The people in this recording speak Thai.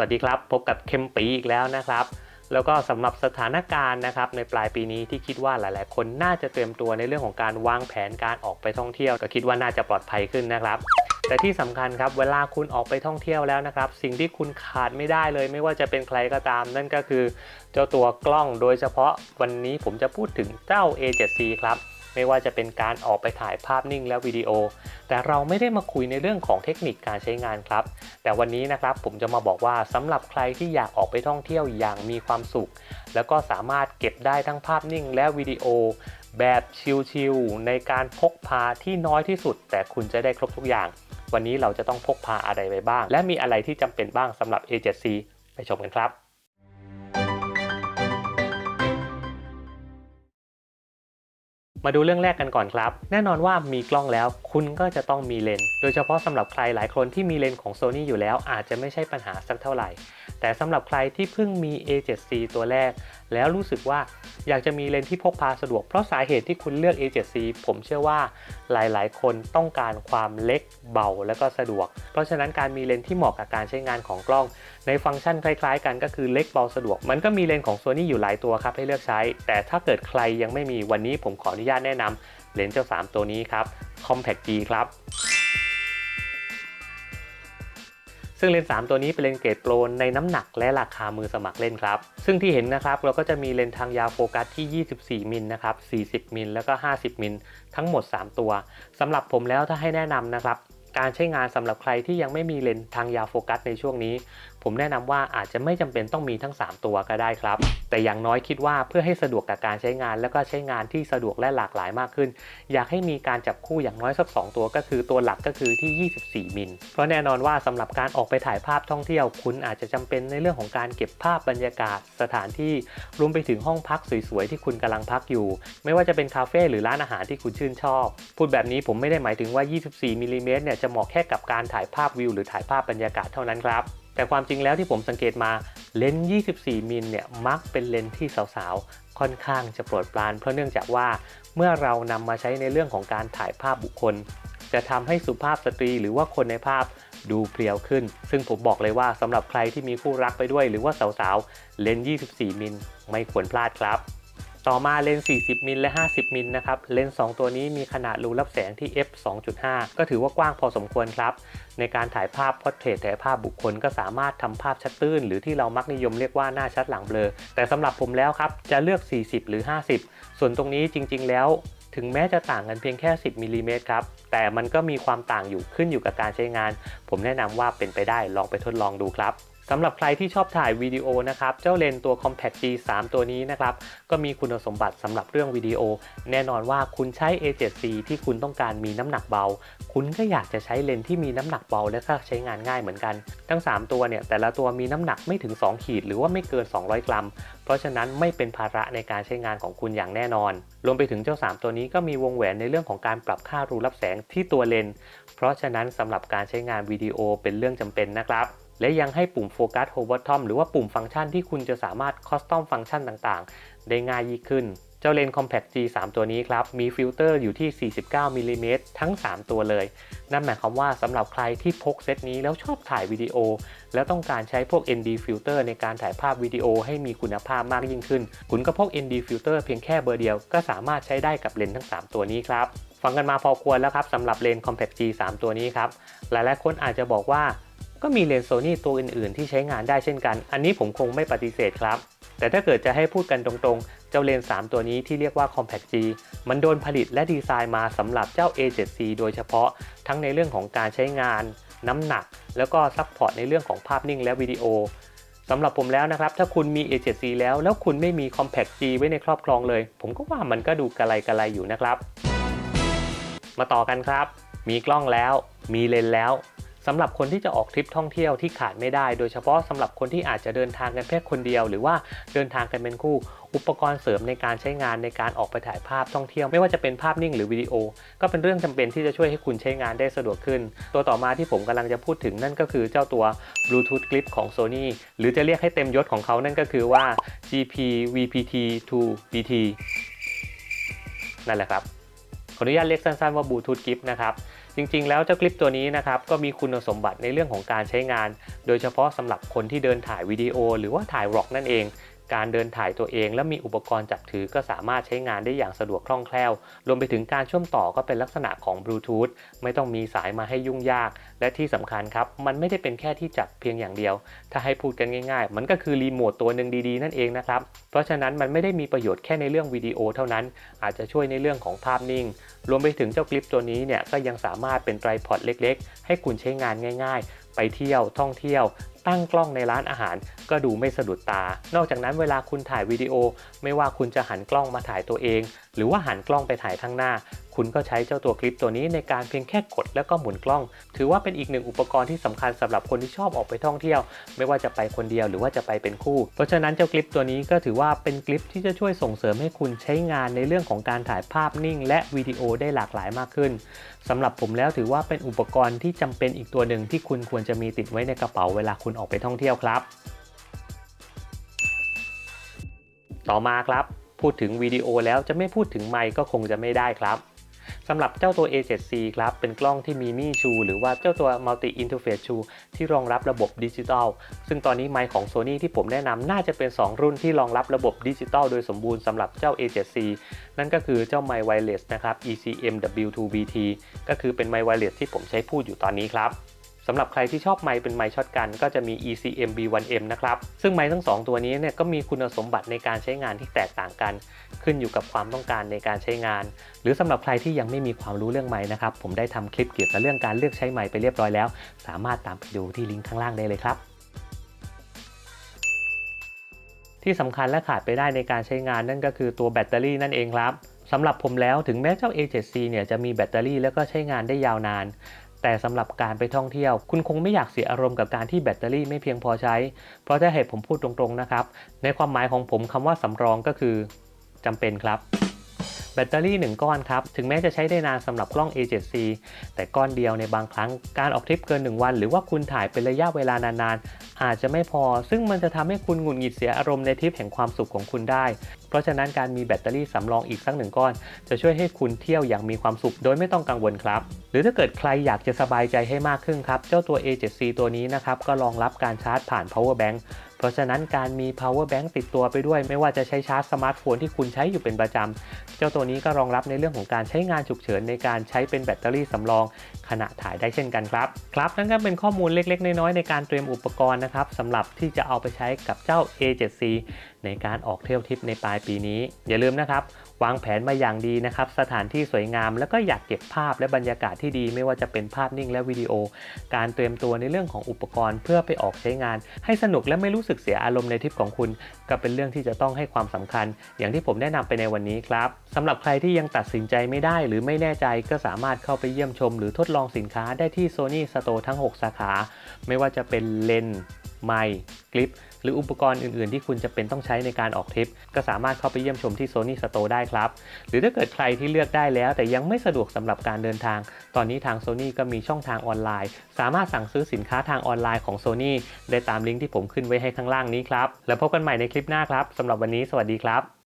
วัสดีครับ พบกับเคมปีอีกแล้วนะครับ แล้วก็สำหรับสถานการณ์นะครับในปลายปีนี้ที่คิดว่าหลาย ๆ คนน่าจะเตรียมตัวในเรื่องของการวางแผนการออกไปท่องเที่ยว ก็คิดว่าน่าจะปลอดภัยขึ้นนะครับ แต่ที่สำคัญครับเวลาคุณออกไปท่องเที่ยวแล้วนะครับ สิ่งที่คุณขาดไม่ได้เลย ไม่ว่าจะเป็นใครก็ตาม นั่นก็คือเจ้าตัวกล้องโดยเฉพาะวันนี้ผมจะพูดถึงเจ้า A7C ครับ ไม่ว่าจะเป็นการออกไปถ่ายภาพนิ่งและวิดีโอ แต่เราไม่ได้มาคุยในเรื่องของเทคนิคการใช้งานครับ แต่วันนี้นะครับผมจะมาบอกว่าสำหรับใครที่อยากออกไปท่องเที่ยวอย่างมีความสุข แล้วก็สามารถเก็บได้ทั้งภาพนิ่งและวิดีโอ แบบชิลๆในการพกพาที่น้อยที่สุด แต่คุณจะได้ครบทุกอย่าง วันนี้เราจะต้องพกพาอะไรไปบ้าง และมีอะไรที่จำเป็นบ้างสำหรับ A7C ไปชมกันครับ มาดูเรื่องแรกกันก่อนครับ แน่นอนว่ามีกล้องแล้ว คุณก็จะต้องมีเลนส์โดยเฉพาะสำหรับใครหลายคนที่มีเลนส์ของ Sony อยู่แล้วอาจจะไม่ใช่ปัญหาสักเท่าไหร่ แต่สำหรับใครที่เพิ่งมี A7C ตัวแรก แล้วรู้สึกว่าอยากจะมีเลนส์ที่พกพาสะดวก เพราะสาเหตุที่คุณเลือก A7C ผมเชื่อว่าหลายๆ คนต้องการความเล็กเบาและก็สะดวก เพราะฉะนั้นการมีเลนส์ที่เหมาะกับการใช้งานของกล้อง ในฟังก์ชันคล้ายๆ กันก็คือเล็กเบาสะดวก มันก็มีเลนส์ของ Sony อยู่หลายตัวครับให้เลือกใช้ แต่ถ้าเกิดใครยังไม่มีวันนี้ผมขออนุญาตแนะนำเลนส์เจ้า 3 ตัวนี้ครับ Compact G ครับ ซึ่งเลนส์3ตัวนี้เป็นเลนส์เกรดโปรในน้ำหนักและราคามือสมัครเล่นครับ ซึ่งที่เห็นนะครับเราก็จะมีเลนส์ทางยาวโฟกัสที่ 24มิลนะครับ 40มิลแล้วก็ 50มิลทั้งหมด 3 ตัวสำหรับผมแล้วถ้าให้แนะนำนะครับการใช้งานสำหรับใครที่ยังไม่มีเลนส์ทางยาวโฟกัสในช่วงนี้ผมแนะนำว่าอาจจะไม่จำเป็นต้องมีทั้ง 3 ตัวก็ได้ครับ แต่อย่างน้อยคิดว่าเพื่อให้สะดวกกับการใช้งาน แล้วก็ใช้งานที่สะดวกและหลากหลายมากขึ้น อยากให้มีการจับคู่อย่างน้อยสัก 2 ตัวก็คือตัวหลักก็คือที่ 24 มิล เพราะแน่นอนว่าสำหรับการออกไปถ่ายภาพท่องเที่ยว คุณอาจจะจำเป็นในเรื่องของการเก็บภาพบรรยากาศสถานที่รวมไปถึงห้องพักสวยๆที่คุณกำลังพักอยู่ ไม่ว่าจะเป็นคาเฟ่หรือร้านอาหารที่คุณชื่นชอบ พูดแบบนี้ผมไม่ได้หมายถึงว่า 24มิลลิเมตรเนี่ยจะเหมาะแค่กับการถ่ายภาพวิวหรือถ่ายภาพบรรยากาศเท่านั้นครับ แต่ความจริงแล้วที่ผมสังเกตมาเลนส์ 24 มิลเนี่ยมักเป็นเลนส์ที่สาวๆ ค่อนข้างจะโปรดปราน เพราะเนื่องจากว่าเมื่อเรานำมาใช้ในเรื่องของการถ่ายภาพบุคคล จะทำให้สุภาพสตรีหรือว่าคนในภาพดูเพรียวขึ้น ซึ่งผมบอกเลยว่าสำหรับใครที่มีคู่รักไปด้วย หรือว่าสาวๆ เลนส์ 24 มิลไม่ควรพลาดครับ ต่อมาเลนส์ 40 มิลและ 50 มิลนะครับ เลนส์ 2 ตัวนี้มีขนาดรูรับแสงที่ f 2.5 ก็ถือว่ากว้างพอสมควรครับ ในการถ่ายภาพพอร์เทรตถ่ายภาพบุคคลก็สามารถทำภาพชัดตื้น หรือที่เรามักนิยมเรียกว่าหน้าชัดหลังเบลอ แต่สำหรับผมแล้วครับ จะเลือก 40 หรือ 50 ส่วนตรงนี้จริง ๆ แล้ว ถึงแม้จะต่างกันเพียงแค่ 10มิลลิเมตรครับ แต่มันก็มีความต่างอยู่ขึ้นอยู่กับการใช้งาน ผมแนะนำว่าเป็นไปได้ลองไปทดลองดูครับ สำหรับใครที่ชอบถ่ายวิดีโอนะครับ เจ้าเลนตัว Compact G 3ตัวนี้นะครับ ก็มีคุณสมบัติสำหรับเรื่องวิดีโอ แน่นอนว่าคุณใช้ A7C ที่คุณต้องการมีน้ำหนักเบา คุณก็อยากจะใช้เลนที่มีน้ำหนักเบาและก็ใช้งานง่ายเหมือนกัน ทั้ง 3 ตัวเนี่ยแต่ละตัวมีน้ำหนักไม่ถึง 2 ขีด หรือว่าไม่เกิน 200 กรัม เพราะฉะนั้นไม่เป็นภาระในการใช้งานของคุณอย่างแน่นอน รวมไปถึงเจ้า 3 ตัวนี้ก็มีวงแหวนในเรื่องของการปรับค่ารูรับแสงที่ตัวเลน เพราะฉะนั้นสำหรับการใช้งานวิดีโอเป็นเรื่องจำเป็นนะครับ และยังให้ปุ่มโฟกัสโฮเวอร์ทอมหรือว่าปุ่มฟังก์ชันที่คุณจะสามารถคอสตอมฟังก์ชันต่างๆ ได้ง่ายยิ่งขึ้น เจ้าเลนส์ Compact G 3 ตัวนี้ครับ มีฟิลเตอร์อยู่ที่ 49มิลลิเมตรทั้ง 3 ตัวเลย นั่นหมายความว่าสำหรับใครที่พกเซตนี้แล้วชอบถ่ายวิดีโอ แล้วต้องการใช้พวก ND filter ในการถ่ายภาพวิดีโอให้มีคุณภาพมากยิ่งขึ้น คุณก็พก ND filter เพียงแค่เบอร์เดียวก็สามารถใช้ได้กับเลนส์ทั้ง 3 ตัวนี้ครับฟังกันมาพอควรแล้วครับสำหรับเลนส์ Compact G 3 ตัวนี้ครับหลายๆคนอาจจะบอกว่า ก็มีเลนส์โซนี่ตัวอื่นๆ ที่ใช้งานได้เช่นกัน อันนี้ผมคงไม่ปฏิเสธครับ แต่ถ้าเกิดจะให้พูดกันตรงๆ เจ้าเลนส์3ตัวนี้ที่เรียกว่า Compact G มันโดนผลิตและดีไซน์มาสำหรับเจ้า A7C โดยเฉพาะ ทั้งในเรื่องของการใช้งาน น้ำหนัก แล้วก็ซัพพอร์ตในเรื่องของภาพนิ่งและวิดีโอสำหรับผมแล้วนะครับ ถ้าคุณมี A7C แล้ว แล้วคุณไม่มี Compact G ไว้ในครอบครองเลย ผมก็ว่ามันก็ดูกระไรกระไรอยู่นะครับ มาต่อกันครับ มีกล้องแล้ว มีเลนแล้ว สำหรับคนที่จะออกทริปท่องเที่ยวที่ขาดไม่ได้ โดยเฉพาะสำหรับคนที่อาจจะเดินทางกันเพียงคนเดียว หรือว่าเดินทางกันเป็นคู่ อุปกรณ์เสริมในการใช้งานในการออกไปถ่ายภาพท่องเที่ยว ไม่ว่าจะเป็นภาพนิ่งหรือวิดีโอ ก็เป็นเรื่องจำเป็นที่จะช่วยให้คุณใช้งานได้สะดวกขึ้น ตัวต่อมาที่ผมกำลังจะพูดถึงนั่นก็คือเจ้าตัว Bluetooth Clip ของ Sony หรือจะเรียกให้เต็มยศของเขานั่นก็คือว่า GP VPT 2 BT นั่นแหละครับ ออนุญาตเรียกสั้นๆว่าบลูทูธกิฟนะครับจริงๆ แล้วเจ้ากลิปตัวนี้นะครับก็มีคุณสมบัติในเรื่องของการใช้งาน โดยเฉพาะสำหรับคนที่เดินถ่ายวิดีโอ หรือว่าถ่ายร็อกนั่นเอง การเดินถ่ายตัวเอง และมีอุปกรณ์จับถือก็สามารถใช้งานได้อย่างสะดวกคล่องแคล่ว รวมไปถึงการเชื่อมต่อก็เป็นลักษณะของบลูทูธไม่ต้องมีสายมาให้ยุ่งยาก และที่สำคัญครับ มันไม่ได้เป็นแค่ที่จับเพียงอย่างเดียว ถ้าให้พูดกันง่าย ๆ มันก็คือรีโมทตัวหนึ่งดีๆ นั่นเองนะครับ เพราะฉะนั้นมันไม่ได้มีประโยชน์แค่ในเรื่องวิดีโอเท่านั้น อาจจะช่วยในเรื่องของภาพนิ่ง รวมไปถึงเจ้าคลิปตัวนี้เนี่ยก็ยังสามารถเป็นไตรพอดเล็ก ๆ ให้คุณใช้งานง่าย ๆ ไปเที่ยวท่องเที่ยว ตั้งกล้องในร้านอาหาร ก็ดูไม่สะดุดตา นอกจากนั้นเวลาคุณถ่ายวิดีโอ ไม่ว่าคุณจะหันกล้องมาถ่ายตัวเองหรือว่าหันกล้องไปถ่ายข้างหน้า คุณก็ใช้เจ้าตัวคลิปตัวนี้ในการเพียงแค่กดแล้วก็หมุนกล้อง ถือว่าเป็นอีกหนึ่งอุปกรณ์ที่สำคัญสำหรับคนที่ชอบออกไปท่องเที่ยว ไม่ว่าจะไปคนเดียวหรือว่าจะไปเป็นคู่ เพราะฉะนั้นเจ้าคลิปตัวนี้ก็ถือว่าเป็นคลิปที่จะช่วยส่งเสริมให้คุณใช้งานในเรื่องของการถ่ายภาพนิ่ง และวิดีโอได้หลากหลายมากขึ้นสำหรับผมแล้วถือว่าเป็นอุปกรณ์ที่จำเป็นอีกตัวหนึ่งที่คุณควรจะมีติดไว้ในกระเป๋าเวลาคุณออกไปท่องเที่ยวครับ ต่อมาครับ พูดถึงวิดีโอแล้วจะไม่พูดถึงไมค์ก็คงจะไม่ได้ครับสำหรับเจ้าตัว A7C ครับ เป็นกล้องที่มีมี่ชูหรือว่าเจ้าตัว Multi Interface ชูที่รองรับระบบดิจิตอล ซึ่งตอนนี้ไมค์ของ Sony ที่ผมแนะนำน่าจะเป็น 2 รุ่นที่รองรับระบบดิจิตอลโดยสมบูรณ์สำหรับเจ้า A7C นั่นก็คือเจ้าไมค์ไวเลสนะครับ ECM W2BT ก็คือเป็นไมค์ไวเลสที่ผมใช้พูดอยู่ตอนนี้ครับำหรับใครที่ชอบไมค์เป็นไมค์ช็อตกัน ก็จะมี ECM B1M นะครับ ซึ่งไมค์ทั้ง 2 ตัวนี้เนี่ยก็มีคุณสมบัติในการใช้งานที่แตกต่างกัน ขึ้นอยู่กับความต้องการในการใช้งาน หรือสำหรับใครที่ยังไม่มีความรู้เรื่องไมค์นะครับ ผมได้ทำคลิปเกี่ยวกับเรื่องการเลือกใช้ไมค์ไปเรียบร้อยแล้ว สามารถตามไปดูที่ลิงก์ข้างล่างได้เลยครับที่สำคัญและขาดไปได้ในการใช้งานนั่นก็คือตัวแบตเตอรี่นั่นเองครับสำหรับผมแล้วถึงแม้เจ้า A7C เนี่ยจะมีแบตเตอรี่แล้วก็ใช้งานได้ยาวนาน แต่สำหรับการไปท่องเที่ยว คุณคงไม่อยากเสียอารมณ์กับการที่แบตเตอรี่ไม่เพียงพอใช้ เพราะถ้าเหตุผมพูดตรงๆนะครับ ในความหมายของผมคำว่าสำรองก็คือจำเป็นครับ แบตเตอรี่ 1 ก้อนครับ ถึงแม้จะใช้ได้นานสำหรับกล้อง A7C แต่ก้อนเดียวในบางครั้งการออกทริปเกิน 1 วัน หรือว่าคุณถ่ายเป็นระยะเวลานานๆ อาจจะไม่พอ ซึ่งมันจะทำให้คุณหงุดหงิดเสียอารมณ์ในทริปแห่งความสุขของคุณได้ เพราะฉะนั้นการมีแบตเตอรี่สำรองอีกสักหนึ่งก้อน จะช่วยให้คุณเที่ยวอย่างมีความสุขโดยไม่ต้องกังวลครับหรือถ้าเกิดใครอยากจะสบายใจให้มากขึ้นครับ เจ้าตัว A7C ตัวนี้นะครับ ก็รองรับการชาร์จผ่าน power bank เพราะฉะนั้นการมี power bank ติดตัวไปด้วย ไม่ว่าจะใช้ชาร์จสมาร์ทโฟนที่คุณใช้อยู่เป็นประจำ เจ้าตัวนี้ก็รองรับในเรื่องของการใช้งานฉุกเฉินในการใช้เป็นแบตเตอรี่สำรอง ขณะถ่ายได้เช่นกันครับ ครับนั่นก็เป็นข้อมูลเล็กๆ น้อยๆในการเตรียมอุปกรณ์นะครับสำหรับที่จะเอาไปใช้กับเจ้า A7C ในการออกเที่ยวทริปในปลายปีนี้ อย่าลืมนะครับ วางแผนมาอย่างดีนะครับ สถานที่สวยงาม แล้วก็อยากเก็บภาพและบรรยากาศที่ดี ไม่ว่าจะเป็นภาพนิ่งและวิดีโอ การเตรียมตัวในเรื่องของอุปกรณ์ เพื่อไปออกใช้งาน ให้สนุกและไม่รู้สึกเสียอารมณ์ในทริปของคุณ ก็เป็นเรื่องที่จะต้องให้ความสำคัญ อย่างที่ผมแนะนำไปในวันนี้ครับสำหรับใครที่ยังตัดสินใจไม่ได้ หรือไม่แน่ใจก็สามารถเข้าไปเยี่ยมชม หรือทดลองสินค้าได้ที่ Sony Store ทั้ง 6 สาขา ไม่ว่าจะเป็นเลน ไมค์คลิป หรืออุปกรณ์อื่นๆ ที่คุณจะเป็นต้องใช้ในการออกทริป ก็สามารถเข้าไปเยี่ยมชมที่ Sony Store ได้ครับ หรือถ้าเกิดใครที่เลือกได้แล้ว แต่ยังไม่สะดวกสำหรับการเดินทาง ตอนนี้ทาง Sony ก็มีช่องทางออนไลน์ สามารถสั่งซื้อสินค้าทางออนไลน์ของ Sony ได้ตามลิงก์ที่ผมขึ้นไว้ให้ข้างล่างนี้ครับแล้วพบกันใหม่ในคลิปหน้าครับสำหรับวันนี้สวัสดีครับ